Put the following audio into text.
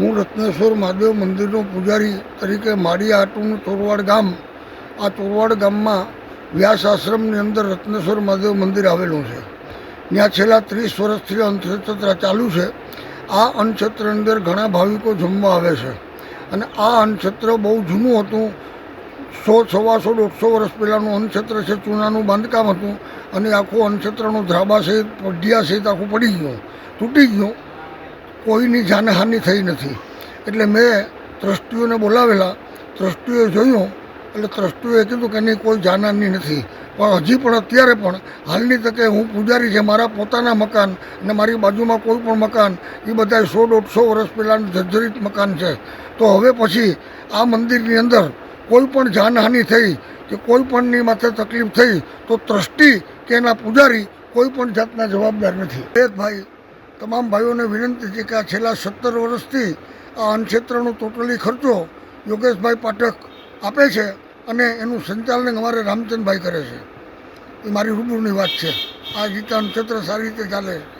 હું રત્નેશ્વર મહાદેવ મંદિરનો પૂજારી તરીકે મારી આટુનું ચોરવાડ ગામ, આ ચોરવાડ ગામમાં વ્યાસ આશ્રમની અંદર રત્નેશ્વર મહાદેવ મંદિર આવેલું છે. ત્યાં છેલ્લા ત્રીસ વર્ષથી અંધશ્રદ્ધા ચાલુ છે. આ અન્નક્ષેત્રની અંદર ઘણા ભાવિકો જમવા આવે છે. અને આ અન્નક્ષેત્ર બહુ જૂનું હતું. સો, સવાસો, દોઢસો વર્ષ પહેલાંનું અન્નક્ષેત્ર છે, ચૂનાનું બાંધકામ હતું. અને આખું અન્નક્ષેત્રનું ધ્રાબા સહિત, પઢિયા સહિત આખું પડી ગયું, તૂટી ગયું. કોઈની જાનહાનિ થઈ નથી. એટલે મેં ટ્રસ્ટીઓને બોલાવેલા. ટ્રસ્ટીઓએ જોયું. એટલે ટ્રસ્ટીઓએ કીધું કે નહીં કોઈ જાનહાનિ નથી. પણ હજી પણ અત્યારે પણ હાલની તકે હું પૂજારી છે મારા પોતાના મકાન અને મારી બાજુમાં કોઈ પણ મકાન, એ બધા સો દોઢસો વર્ષ પહેલાંનું જર્જરિત મકાન છે. તો હવે પછી આ મંદિરની અંદર કોઈ પણ જાનહાનિ થઈ કે કોઈ પણની માથે તકલીફ થઈ તો ટ્રસ્ટી કે એના પૂજારી કોઈ પણ જાતના જવાબદાર નથી. એક ભાઈ તમામ ભાઈઓને વિનંતી છે કે આ છેલ્લા સત્તર વર્ષથી આ અન્નક્ષેત્રનો ટોટલી ખર્ચો યોગેશભાઈ પાઠક આપે છે અને એનું સંચાલન અમારે રામચંદભાઈ કરે છે. એ મારી રૂબરૂની વાત છે. આ રીતે અન્નક્ષેત્ર સારી રીતે ચાલે છે.